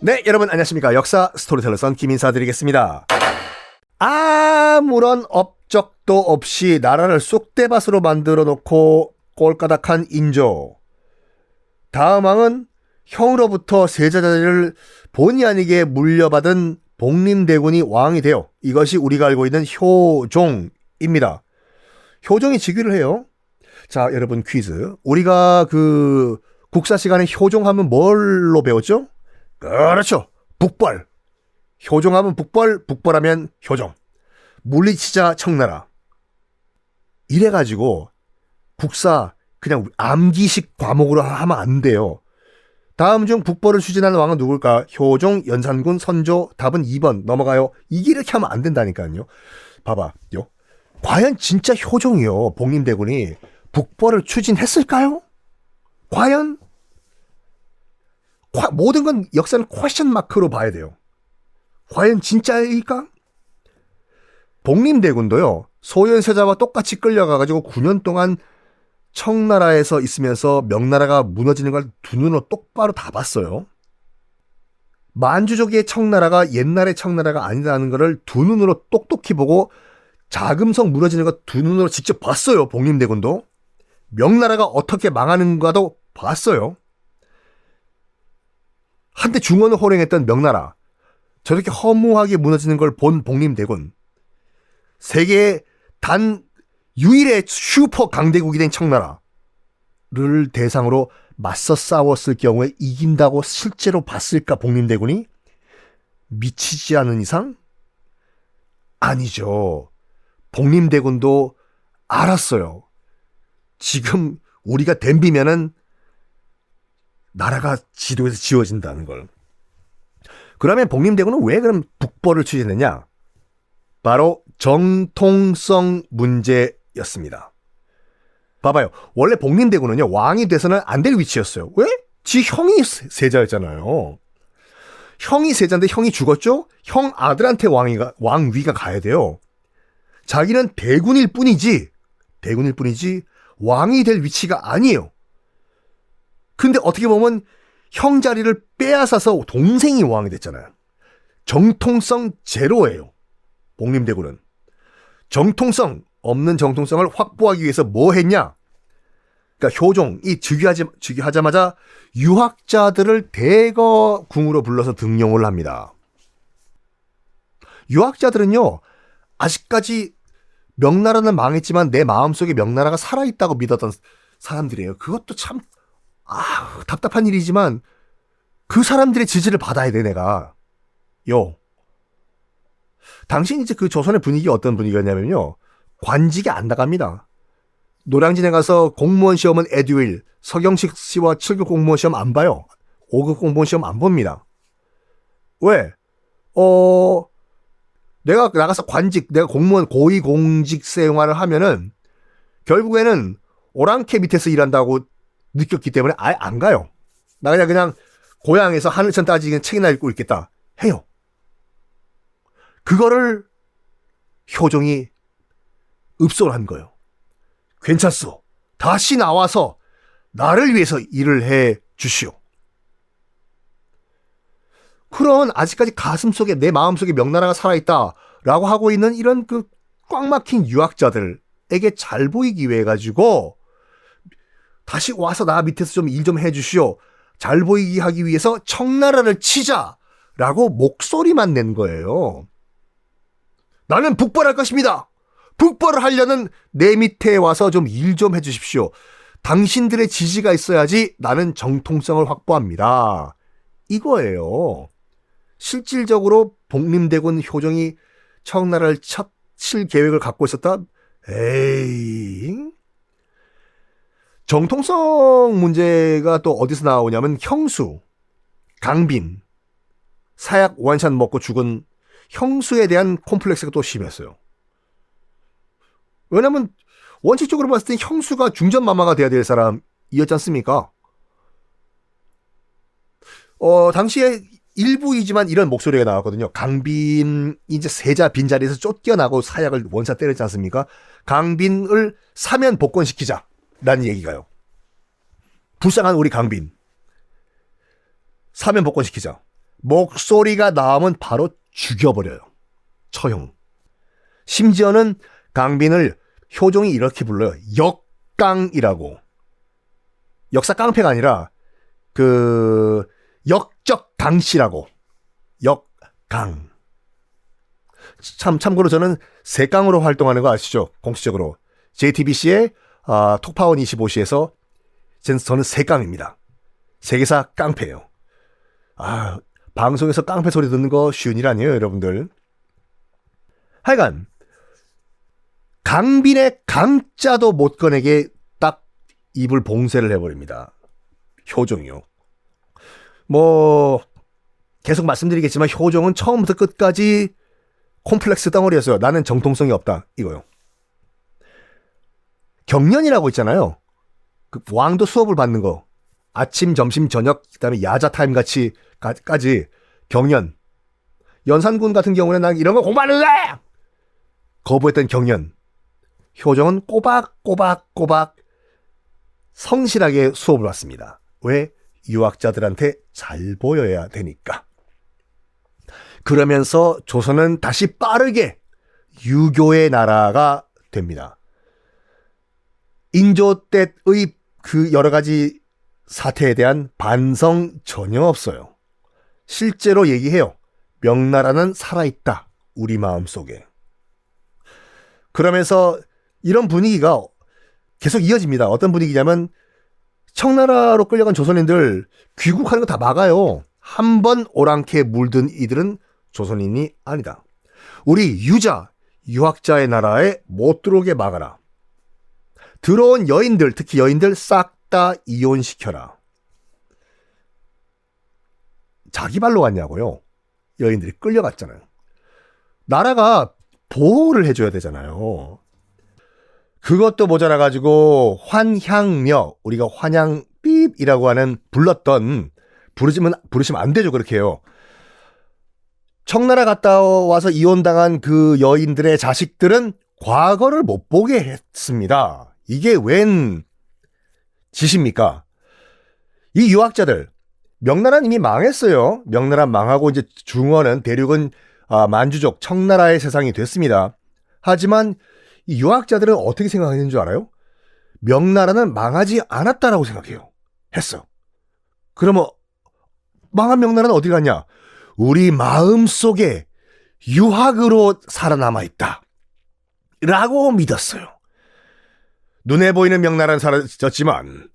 네, 여러분 안녕하십니까. 역사 스토리텔러 선 김인사 드리겠습니다. 아무런 업적도 없이 나라를 쑥대밭으로 만들어 놓고 꼴까닥한 인조. 다음 왕은 형으로부터 세자자리를 본의 아니게 물려받은 복림대군이 왕이 되어 이것이 우리가 알고 있는 효종입니다. 효종이 즉위를 해요. 자, 여러분 퀴즈. 우리가 그 국사 시간에 효종하면 뭘로 배웠죠? 그렇죠. 북벌. 효종하면 북벌, 북벌하면 효종. 물리치자 청나라. 이래가지고 국사 그냥 암기식 과목으로 하면 안 돼요. 다음 중 북벌을 추진하는 왕은 누굴까? 효종, 연산군, 선조. 답은 2번. 넘어가요. 이게 이렇게 하면 안 된다니까요. 봐봐요. 과연 진짜 효종이요. 복림대군이 북벌을 추진했을까요? 과연? 과- 모든 건 역사는 퀘션 마크로 봐야 돼요. 과연 진짜일까? 복림대군도요. 소현세자와 똑같이 끌려가가지고 9년 동안 청나라에서 있으면서 명나라가 무너지는 걸 두 눈으로 똑바로 다 봤어요. 만주족의 청나라가 옛날의 청나라가 아니라는 것을 두 눈으로 똑똑히 보고 자금성 무너지는 거두 눈으로 직접 봤어요. 복림대군도. 명나라가 어떻게 망하는가도 봤어요. 한때 중원을 호령했던 명나라. 저렇게 허무하게 무너지는 걸 본 복림대군. 세계의 단 유일의 슈퍼 강대국이 된 청나라를 대상으로 맞서 싸웠을 경우에 이긴다고 실제로 봤을까 복림대군이? 미치지 않은 이상? 아니죠. 복림대군도 알았어요. 지금 우리가 댐비면은 나라가 지도에서 지워진다는 걸. 그러면 복림대군은 왜 그럼 북벌을 추진했냐? 바로 정통성 문제였습니다. 봐봐요. 원래 복림대군은요, 왕이 돼서는 안 될 위치였어요. 왜? 지 형이 세- 세자였잖아요. 형이 세자인데 형이 죽었죠? 형 아들한테 왕위가, 왕위가 가야 돼요. 자기는 대군일 뿐이지, 대군일 뿐이지, 왕이 될 위치가 아니에요. 근데 어떻게 보면 형 자리를 빼앗아서 동생이 왕이 됐잖아요. 정통성 제로예요. 복림대군은. 정통성, 없는 정통성을 확보하기 위해서 뭐 했냐? 그러니까 효종이 즉위하지, 즉위하자마자 유학자들을 대거 궁으로 불러서 등용을 합니다. 유학자들은요, 아직까지 명나라는 망했지만 내 마음속에 명나라가 살아있다고 믿었던 사람들이에요. 그것도 참, 아, 답답한 일이지만 그 사람들의 지지를 받아야 돼, 내가. 요. 당시 이제 그 조선의 분위기가 어떤 분위기였냐면요. 관직이 안 나갑니다. 노량진에 가서 공무원 시험은 에듀윌, 서경식 씨와 7급 공무원 시험 안 봐요. 5급 공무원 시험 안 봅니다. 왜? 어, 내가 나가서 관직, 내가 공무원 고위 공직 생활을 하면은 결국에는 오랑캐 밑에서 일한다고 느꼈기 때문에 아예 안 가요. 나 그냥 그냥 고향에서 하늘천 따지기는 책이나 읽고 있겠다 해요. 그거를 효종이 읍소를 한 거예요. 괜찮소. 다시 나와서 나를 위해서 일을 해 주시오. 그런 아직까지 가슴 속에 내 마음 속에 명나라가 살아있다라고 하고 있는 이런 그 꽉 막힌 유학자들에게 잘 보이기 위해 가지고 다시 와서 나 밑에서 좀 일 좀 해주시오. 잘 보이기 하기 위해서 청나라를 치자라고 목소리만 낸 거예요. 나는 북벌할 것입니다. 북벌을 하려는 내 밑에 와서 좀 일 좀 해주십시오. 당신들의 지지가 있어야지 나는 정통성을 확보합니다. 이거예요. 실질적으로 복림대군 효정이 청나라를 첫 칠 계획을 갖고 있었다? 에이. 정통성 문제가 또 어디서 나오냐면 형수, 강빈, 사약 원샷 먹고 죽은 형수에 대한 콤플렉스가 또 심했어요. 왜냐면 원칙적으로 봤을 때 형수가 중전마마가 돼야 될 사람이었지 않습니까? 어, 당시에 일부이지만 이런 목소리가 나왔거든요. 강빈 이제 세자 빈자리에서 쫓겨나고 사약을 원샷 때렸지 않습니까? 강빈을 사면 복권시키자. 라는 얘기가요. 불쌍한 우리 강빈. 사면 복권시키자. 목소리가 나오면 바로 죽여버려요. 처형. 심지어는 강빈을 효종이 이렇게 불러요. 역강이라고. 역사 깡패가 아니라 그 역적 강씨라고. 역강. 참 참고로 저는 세깡으로 활동하는 거 아시죠? 공식적으로 JTBC의 아, 톡파원 25시에서 저는 세깡입니다. 세계사 깡패예요. 아, 방송에서 깡패 소리 듣는 거 쉬운 일 아니에요, 여러분들. 하여간 강빈의 강자도 못 꺼내게 딱 입을 봉쇄를 해버립니다. 효종이요. 뭐 계속 말씀드리겠지만 효종은 처음부터 끝까지 콤플렉스 덩어리였어요. 나는 정통성이 없다. 이거요. 경련이라고 있잖아요. 그 왕도 수업을 받는 거. 아침, 점심, 저녁, 그다음에 야자 타임 같이 가- 까지 경련. 연산군 같은 경우는 난 이런 거 공부하는데 거부했던 경련. 효정은 꼬박꼬박꼬박 성실하게 수업을 받습니다. 왜? 유학자들한테 잘 보여야 되니까. 그러면서 조선은 다시 빠르게 유교의 나라가 됩니다. 인조 때의 그 여러 가지 사태에 대한 반성 전혀 없어요. 실제로 얘기해요. 명나라는 살아있다. 우리 마음 속에. 그러면서 이런 분위기가 계속 이어집니다. 어떤 분위기냐면 청나라로 끌려간 조선인들 귀국하는 거 다 막아요. 한 번 오랑캐 물든 이들은 조선인이 아니다. 우리 유자, 유학자의 나라에 못 들어오게 막아라. 들어온 여인들, 특히 여인들 싹 다 이혼시켜라. 자기 발로 갔냐고요. 여인들이 끌려갔잖아요. 나라가 보호를 해줘야 되잖아요. 그것도 모자라가지고 환향며 우리가 환향 삐이라고 하는 불렀던 부르시면 부르시면 안 되죠 그렇게 해요. 청나라 갔다 와서 이혼당한 그 여인들의 자식들은 과거를 못 보게 했습니다. 이게 웬 짓입니까? 이 유학자들 명나라는 이미 망했어요. 명나라 망하고 이제 중원은 대륙은 아, 만주족 청나라의 세상이 됐습니다. 하지만 이 유학자들은 어떻게 생각하는 줄 알아요? 명나라는 망하지 않았다라고 생각해요. 했어. 그러면 망한 명나라는 어디 갔냐? 우리 마음 속에 유학으로 살아남아 있다. 라고 믿었어요. 눈에 보이는 명나라는 사라졌지만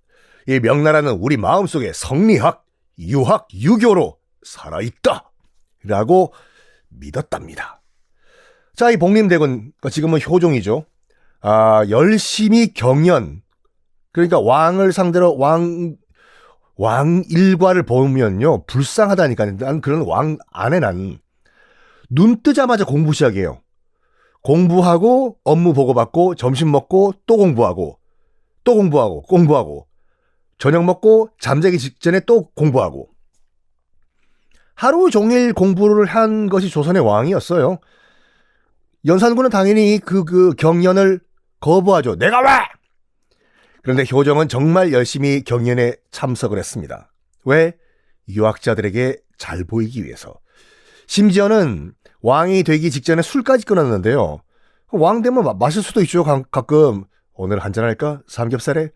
이 명나라는 우리 마음 속에 성리학, 유학, 유교로 살아있다. 라고 믿었답니다. 자, 이 복림대군, 지금은 효종이죠. 아, 열심히 경연. 그러니까 왕을 상대로 왕, 왕 일과를 보면요. 불쌍하다니까요. 난 그런 왕 안에 난. 눈 뜨자마자 공부 시작해요. 공부하고, 업무 보고받고, 점심 먹고, 또 공부하고, 또 공부하고, 공부하고, 저녁 먹고, 잠자기 직전에 또 공부하고. 하루 종일 공부를 한 것이 조선의 왕이었어요. 연산군은 당연히 그, 그 경연을 거부하죠. 내가 왜? 그런데 효정은 정말 열심히 경연에 참석을 했습니다. 왜? 유학자들에게 잘 보이기 위해서. 심지어는 왕이 되기 직전에 술까지 끊었는데요. 왕 되면 마- 마실 수도 있죠. 가, 가끔. 오늘 한잔할까? 삼겹살에?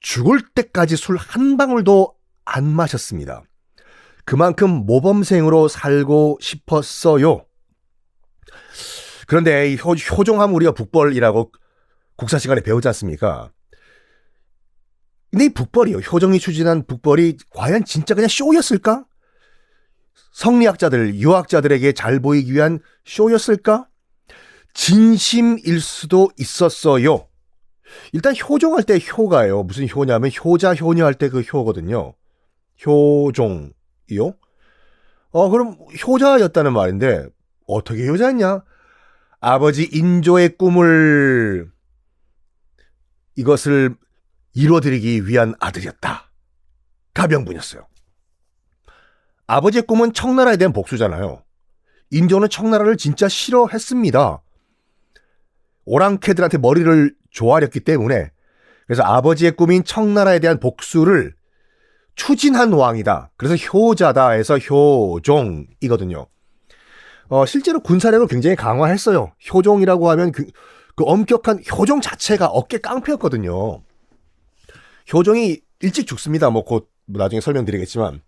죽을 때까지 술 한 방울도 안 마셨습니다. 그만큼 모범생으로 살고 싶었어요. 그런데 이 효, 효종함 우리가 북벌이라고 국사 시간에 배우지 않습니까? 근데 이 북벌이요. 효정이 추진한 북벌이 과연 진짜 그냥 쇼였을까? 성리학자들, 유학자들에게 잘 보이기 위한 쇼였을까? 진심일 수도 있었어요. 일단 효종할 때 효가요. 무슨 효냐면 효자, 효녀 할 때 그 효거든요. 효종이요? 어, 그럼 효자였다는 말인데, 어떻게 효자였냐? 아버지 인조의 꿈을 이것을 이루어드리기 위한 아들이었다. 가병분이었어요. 아버지의 꿈은 청나라에 대한 복수잖아요. 인조는 청나라를 진짜 싫어했습니다. 오랑캐들한테 머리를 조아렸기 때문에 그래서 아버지의 꿈인 청나라에 대한 복수를 추진한 왕이다. 그래서 효자다 해서 효종이거든요. 어, 실제로 군사력을 굉장히 강화했어요. 효종이라고 하면 그, 그 엄격한 효종 자체가 어깨 깡패였거든요. 효종이 일찍 죽습니다. 뭐 곧 나중에 설명드리겠지만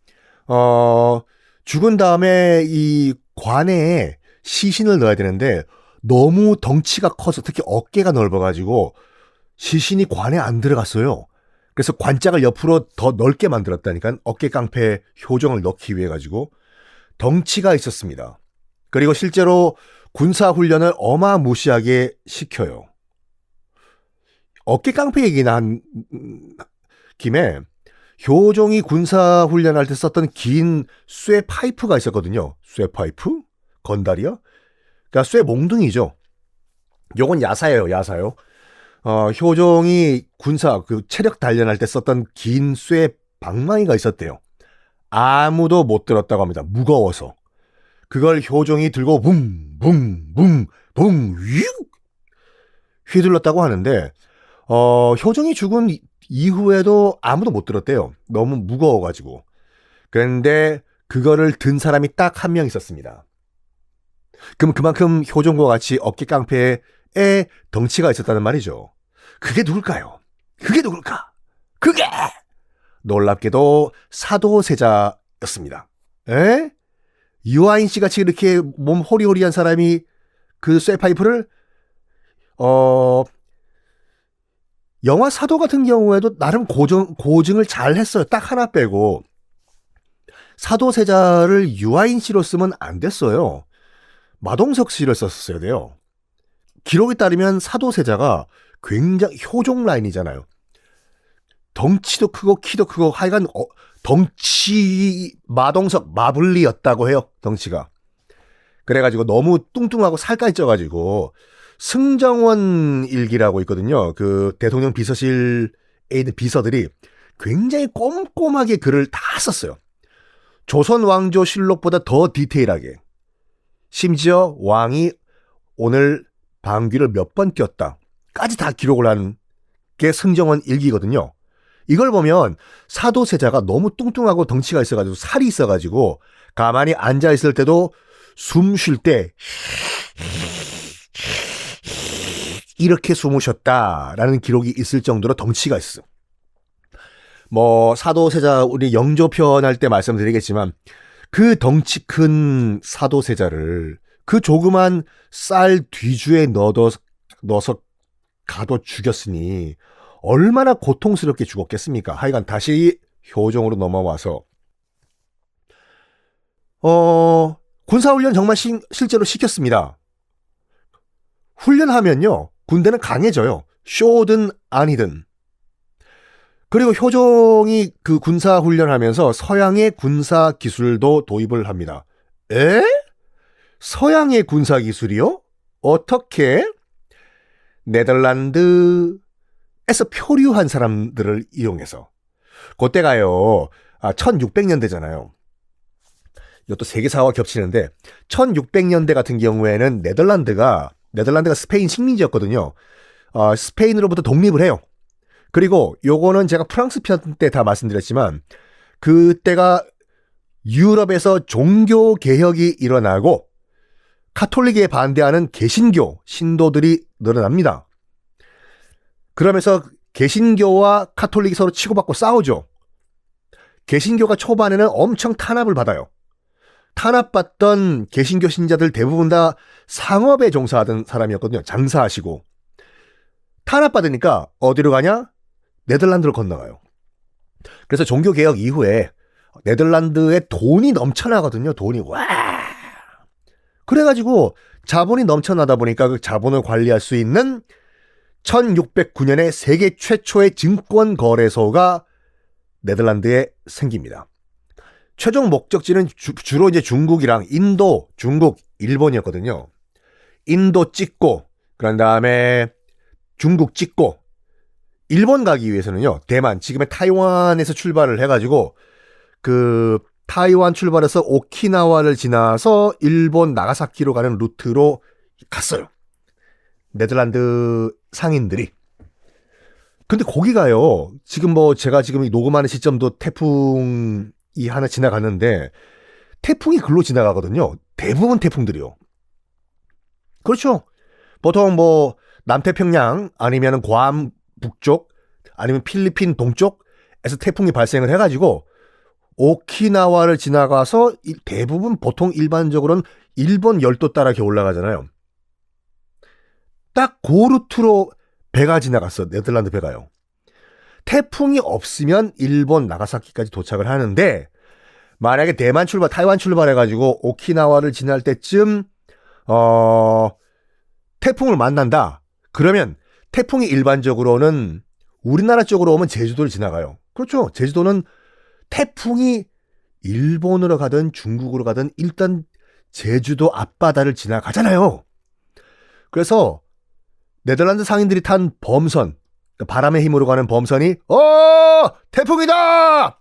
어, 죽은 다음에 이 관에 시신을 넣어야 되는데 너무 덩치가 커서 특히 어깨가 넓어가지고 시신이 관에 안 들어갔어요. 그래서 관짝을 옆으로 더 넓게 만들었다니까 어깨 깡패 효정을 넣기 위해 가지고 덩치가 있었습니다. 그리고 실제로 군사 훈련을 어마무시하게 시켜요. 어깨 깡패 얘기나 한 음, 김에 효종이 군사 훈련할 때 썼던 긴 쇠 파이프가 있었거든요. 쇠 파이프? 건달이요? 그러니까 쇠 몽둥이죠. 요건 야사예요, 야사요. 어, 효종이 군사 그 체력 단련할 때 썼던 긴 쇠 방망이가 있었대요. 아무도 못 들었다고 합니다. 무거워서. 그걸 효종이 들고 붕, 붕, 붕, 붕, 휘 휘둘렀다고 하는데, 어, 효종이 죽은 이- 이후에도 아무도 못 들었대요. 너무 무거워가지고. 그런데 그거를 든 사람이 딱 한 명 있었습니다. 그럼 그만큼 효종과 같이 어깨 깡패에 덩치가 있었다는 말이죠. 그게 누굴까요? 그게 누굴까? 그게 놀랍게도 사도세자였습니다. 에? 유아인 씨 같이 이렇게 몸 호리호리한 사람이 그 쇠파이프를 어 영화 사도 같은 경우에도 나름 고정, 고증을 잘 했어요. 딱 하나 빼고. 사도세자를 유아인 씨로 쓰면 안 됐어요. 마동석 씨를 썼어야 돼요. 기록에 따르면 사도세자가 굉장히 효종 라인이잖아요. 덩치도 크고 키도 크고 하여간 어, 덩치 마동석 마블리였다고 해요. 덩치가. 그래가지고 너무 뚱뚱하고 살까지 쪄가지고 승정원 일기라고 있거든요. 그 대통령 비서실에 있는 비서들이 굉장히 꼼꼼하게 글을 다 썼어요. 조선 왕조 실록보다 더 디테일하게. 심지어 왕이 오늘 방귀를 몇 번 꼈다 까지 다 기록을 한 게 승정원 일기거든요. 이걸 보면 사도세자가 너무 뚱뚱하고 덩치가 있어가지고 살이 있어가지고 가만히 앉아 있을 때도 숨 쉴때 이렇게 숨을 쉬었다라는 기록이 있을 정도로 덩치가 있어. 뭐 사도세자 우리 영조편 할 때 말씀드리겠지만 그 덩치 큰 사도세자를 그 조그만 쌀 뒤주에 넣어서 넣어서 가둬 죽였으니 얼마나 고통스럽게 죽었겠습니까? 하여간 다시 효종으로 넘어와서 어 군사훈련 정말 시- 실제로 시켰습니다. 훈련하면요 군대는 강해져요. 쇼든 아니든. 그리고 효종이 그 군사 훈련하면서 서양의 군사 기술도 도입을 합니다. 에? 서양의 군사 기술이요? 어떻게? 네덜란드에서 표류한 사람들을 이용해서. 그때가요, 아, 1600년대잖아요. 이것도 세계사와 겹치는데, 1600년대 같은 경우에는 네덜란드가, 네덜란드가 스페인 식민지였거든요. 어, 스페인으로부터 독립을 해요. 그리고 요거는 제가 프랑스 편 때 다 말씀드렸지만, 그때가 유럽에서 종교 개혁이 일어나고, 카톨릭에 반대하는 개신교 신도들이 늘어납니다. 그러면서 개신교와 카톨릭이 서로 치고받고 싸우죠. 개신교가 초반에는 엄청 탄압을 받아요. 탄압받던 개신교 신자들 대부분 다 상업에 종사하던 사람이었거든요. 장사하시고. 탄압받으니까 어디로 가냐? 네덜란드로 건너가요. 그래서 종교개혁 이후에 네덜란드에 돈이 넘쳐나거든요. 돈이 와 그래가지고 자본이 넘쳐나다 보니까 그 자본을 관리할 수 있는 1609년에 세계 최초의 증권 거래소가 네덜란드에 생깁니다. 최종 목적지는 주, 로 이제 중국이랑 인도, 중국, 일본이었거든요. 인도 찍고 그런 다음에 중국 찍고 일본 가기 위해서는요. 대만 지금의 타이완에서 출발을 해가지고 그 타이완 출발해서 오키나와를 지나서 일본 나가사키로 가는 루트로 갔어요. 네덜란드 상인들이. 근데 거기 가요. 지금 뭐 제가 지금 이 녹음하는 시점도 태풍 이 하나 지나가는데 태풍이 글로 지나가거든요. 대부분 태풍들이요. 그렇죠. 보통 뭐 남태평양 아니면 괌 북쪽 아니면 필리핀 동쪽에서 태풍이 발생을 해가지고 오키나와를 지나가서 이- 대부분 보통 일반적으로는 일본 열도 따라 이렇게 올라가잖아요. 딱그 루트로 배가 지나갔어. 네덜란드 배가요. 태풍이 없으면 일본 나가사키까지 도착을 하는데 만약에 대만 출발, 타이완 출발해가지고 오키나와를 지날 때쯤 어 태풍을 만난다. 그러면 태풍이 일반적으로는 우리나라 쪽으로 오면 제주도를 지나가요. 그렇죠. 제주도는 태풍이 일본으로 가든 중국으로 가든 일단 제주도 앞바다를 지나가잖아요. 그래서 네덜란드 상인들이 탄 범선, 바람의 힘으로 가는 범선이 어 태풍이다.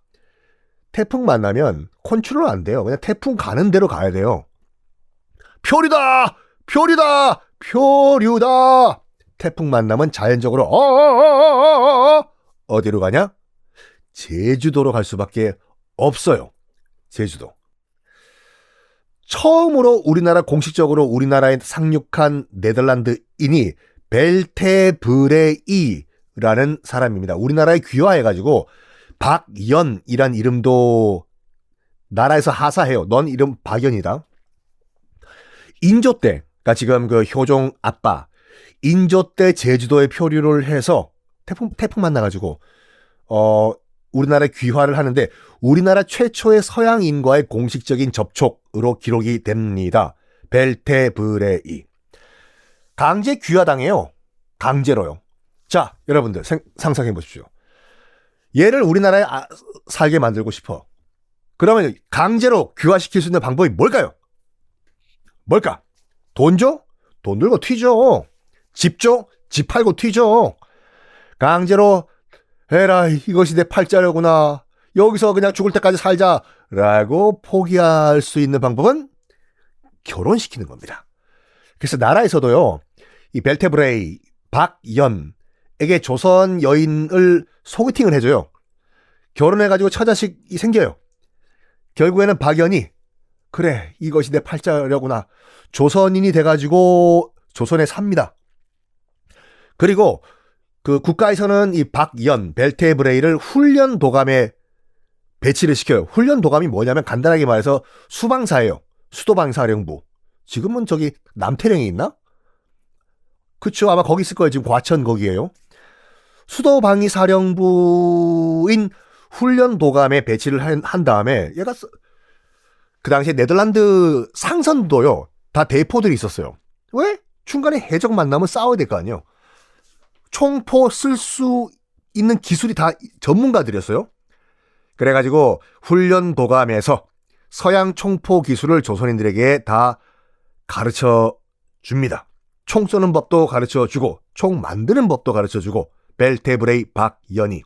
태풍 만나면 컨트롤 안 돼요. 그냥 태풍 가는 대로 가야 돼요. 표류다, 표류다, 표류다. 태풍 만나면 자연적으로 어어어어어 어디로 가냐? 제주도로 갈 수밖에 없어요. 제주도. 처음으로 우리나라 공식적으로 우리나라에 상륙한 네덜란드인이 벨테브레이 라는 사람입니다. 우리나라에 귀화해가지고 박연이란 이름도 나라에서 하사해요. 넌 이름 박연이다. 인조 때, 그러니까 지금 그 효종 아빠 인조 때 제주도에 표류를 해서 태풍 태풍 만나가지고 어 우리나라에 귀화를 하는데 우리나라 최초의 서양인과의 공식적인 접촉으로 기록이 됩니다. 벨테브레이. 강제 귀화당해요. 강제로요. 자, 여러분들 생- 상상해 보십시오. 얘를 우리나라에 아- 살게 만들고 싶어. 그러면 강제로 귀화시킬 수 있는 방법이 뭘까요? 뭘까? 돈 줘? 돈 들고 튀죠. 집 줘? 집 팔고 튀죠. 강제로 에라 이것이 내 팔자려구나. 여기서 그냥 죽을 때까지 살자라고 포기할 수 있는 방법은 결혼시키는 겁니다. 그래서 나라에서도요. 이 벨테브레이 박연 에게 조선 여인을 소개팅을 해줘요. 결혼해가지고 처자식이 생겨요. 결국에는 박연이 그래 이것이 내 팔자려구나. 조선인이 돼가지고 조선에 삽니다. 그리고 그 국가에서는 이 박연 벨테브레이를 훈련 도감에 배치를 시켜요. 훈련 도감이 뭐냐면 간단하게 말해서 수방사예요. 수도방사령부. 지금은 저기 남태령에 있나? 그쵸 아마 거기 있을 거예요. 지금 과천 거기에요. 수도방위 사령부인 훈련 도감에 배치를 한, 한 다음에 얘가 써- 그 당시에 네덜란드 상선도요. 다 대포들이 있었어요. 왜? 중간에 해적 만나면 싸워야 될 거 아니에요. 총포 쓸 수 있는 기술이 다 전문가들이었어요. 그래가지고 훈련 도감에서 서양 총포 기술을 조선인들에게 다 가르쳐 줍니다. 총 쏘는 법도 가르쳐 주고, 총 만드는 법도 가르쳐 주고, 벨테브레이 박연이.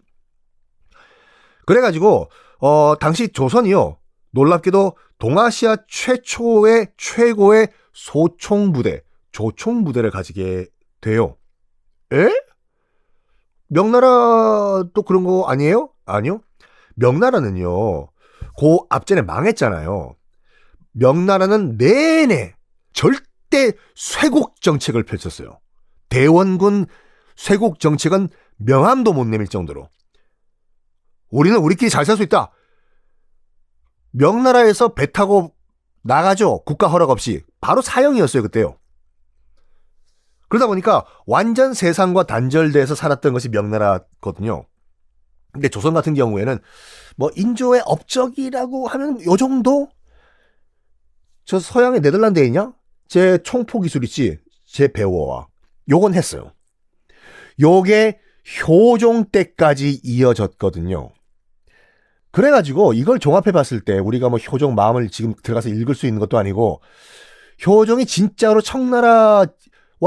그래가지고, 어, 당시 조선이요. 놀랍게도 동아시아 최초의 최고의 소총 부대, 조총 부대를 가지게 돼요. 에? 명나라도 그런 거 아니에요? 아니요. 명나라는요. 그 앞전에 망했잖아요. 명나라는 내내 절대 쇄국 정책을 펼쳤어요. 대원군 쇄국 정책은 명함도 못 내밀 정도로. 우리는 우리끼리 잘 살 수 있다. 명나라에서 배 타고 나가죠. 국가 허락 없이. 바로 사형이었어요, 그때요. 그러다 보니까 완전 세상과 단절돼서 살았던 것이 명나라거든요. 근데 조선 같은 경우에는 뭐 인조의 업적이라고 하면 요 정도? 저 서양의 네덜란드에 있냐? 제 총포 기술 있지? 제 배워와. 요건 했어요. 요게 효종 때까지 이어졌거든요. 그래가지고 이걸 종합해 봤을 때 우리가 뭐 효종 마음을 지금 들어가서 읽을 수 있는 것도 아니고 효종이 진짜로 청나라와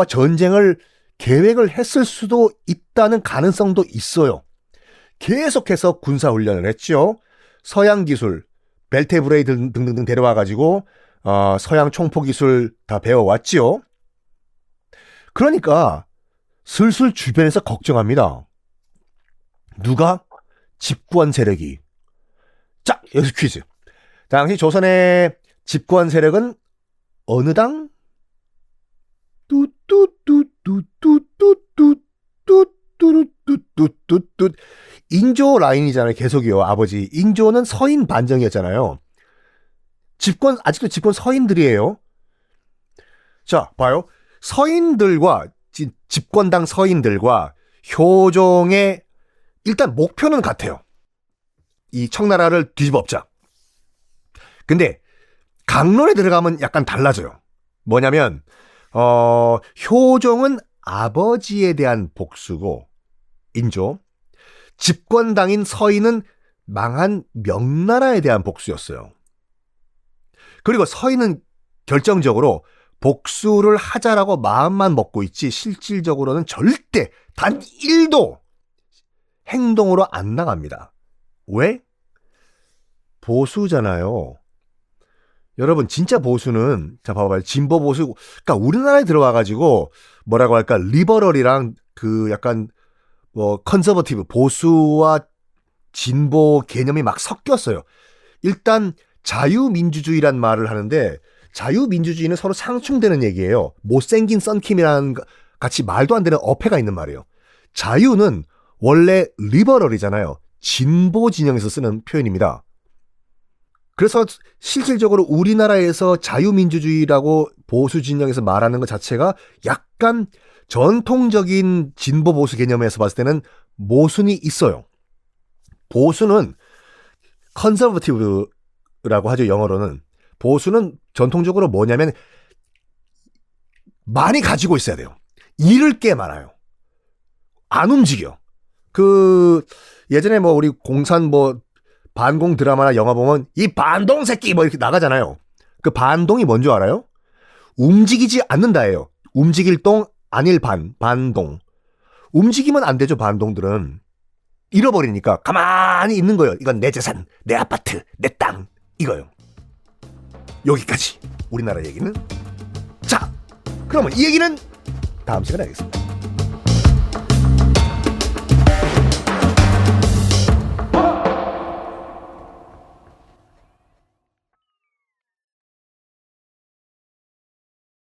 전쟁을 계획을 했을 수도 있다는 가능성도 있어요. 계속해서 군사훈련을 했죠. 서양 기술, 벨테브레이 등- 등등등 데려와가지고 어, 서양 총포 기술 다 배워왔지요. 그러니까 슬슬 주변에서 걱정합니다. 누가? 집권 세력이. 자, 여기서 퀴즈. 당시 조선의 집권 세력은 어느 당? 뚜뚜뚜뚜뚜뚜뚜뚜뚜뚜뚜뚜 인조 라인이잖아요. 계속이요. 아버지. 인조는 서인 반정이었잖아요. 집권 아직도 집권 서인들이에요. 자, 봐요. 서인들과 지- 집권당 서인들과 효종의 일단 목표는 같아요. 이 청나라를 뒤집어엎자. 근데 강론에 들어가면 약간 달라져요. 뭐냐면 어, 효종은 아버지에 대한 복수고 인조 집권당인 서인은 망한 명나라에 대한 복수였어요. 그리고 서인은 결정적으로 복수를 하자라고 마음만 먹고 있지 실질적으로는 절대 단 1도 행동으로 안 나갑니다. 왜? 보수잖아요. 여러분 진짜 보수는 자 봐봐요 진보 보수 그러니까 우리나라에 들어와 가지고 뭐라고 할까 리버럴이랑 그 약간 뭐 컨서버티브 보수와 진보 개념이 막 섞였어요. 일단 자유민주주의란 말을 하는데 자유민주주의는 서로 상충되는 얘기예요. 못생긴 썬킴이라는 거- 같이 말도 안 되는 어폐가 있는 말이에요. 자유는 원래 리버럴이잖아요. 진보 진영에서 쓰는 표현입니다. 그래서 실질적으로 우리나라에서 자유민주주의라고 보수 진영에서 말하는 것 자체가 약간 전통적인 진보 보수 개념에서 봤을 때는 모순이 있어요. 보수는 컨서버티브라고 하죠, 영어로는. 보수는 전통적으로 뭐냐면 많이 가지고 있어야 돼요. 잃을 게 많아요. 안 움직여. 그 예전에 뭐 우리 공산 뭐 반공 드라마나 영화 보면 이 반동 새끼 뭐 이렇게 나가잖아요. 그 반동이 뭔지 알아요? 움직이지 않는다예요. 움직일 동 아닐 반 반동. 움직이면 안 되죠 반동들은. 잃어버리니까 가만히 있는 거예요. 이건 내 재산, 내 아파트, 내 땅 이거요. 여기까지 우리나라 얘기는 자 그러면 이 얘기는 다음 시간에 하겠습니다.